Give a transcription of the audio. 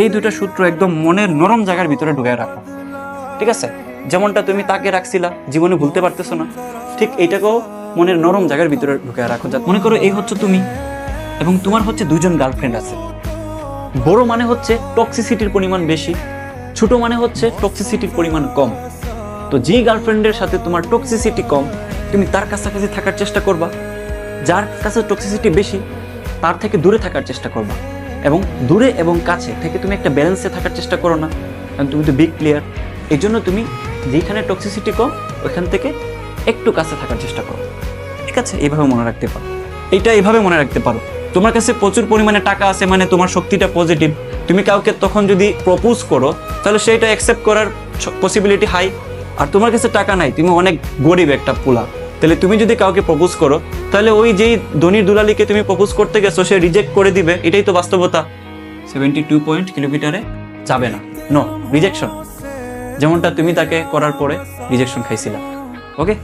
এই দুটো সূত্র একদম মনের নরম জায়গার ভিতরে ঢুকায় রাখো। ঠিক আছে? যেমনটা তুমি তাকে রাখছিলা, জীবনে ভুলতে পারতেছো না, ঠিক এইটাকেও মনের নরম জায়গার ভিতরে ঢুকায় রাখো। যা মনে করো এই হচ্ছে তুমি এবং তোমার হচ্ছে দুজন গার্লফ্রেন্ড আছে। বড় মানে হচ্ছে টক্সিসিটির পরিমাণ বেশি, ছোট মানে হচ্ছে টক্সিসিটির পরিমাণ কম। তো যে গার্লফ্রেন্ডের সাথে তোমার টক্সিসিটি কম, তুমি তার কাছাকাছি থাকার চেষ্টা করবা। যার কাছে টক্সিসিটি বেশি, তার থেকে দূরে থাকার চেষ্টা করবা। এবং দূরে এবং কাছে থেকে তুমি একটা ব্যালেন্সে থাকার চেষ্টা করো না। কারণ তুমি তো বিগ প্লেয়ার এই জন্য তুমি যেখানে টক্সিসিটি কম, ওইখান থেকে একটু কাছে থাকার চেষ্টা করো। ঠিক আছে? এইভাবে মনে রাখতে পারো। এইটা এইভাবে মনে রাখতে পারো। তোমার কাছে প্রচুর পরিমাণে টাকা আছে মানে তোমার শক্তিটা পজিটিভ তুমি কাউকে তখন যদি প্রপোজ করো, তাহলে সেইটা অ্যাকসেপ্ট করার পসিবিলিটি হাই আর তোমার কাছে টাকা নাই, তুমি অনেক গরিব একটা পোলা। তাহলে তুমি যদি কাউকে প্রপোজ করো, তাহলে ওই যেই ধনির দুলালিকে তুমি প্রপোজ করতে গেছো, সে রিজেক্ট করে দিবে। এটাই তো বাস্তবতা। সেভেন্টি টু পয়েন্ট কিলোমিটারে যাবে না। নো রিজেকশন যেমনটা তুমি তাকে করার পরে রিজেকশন খাইছিলাম ওকে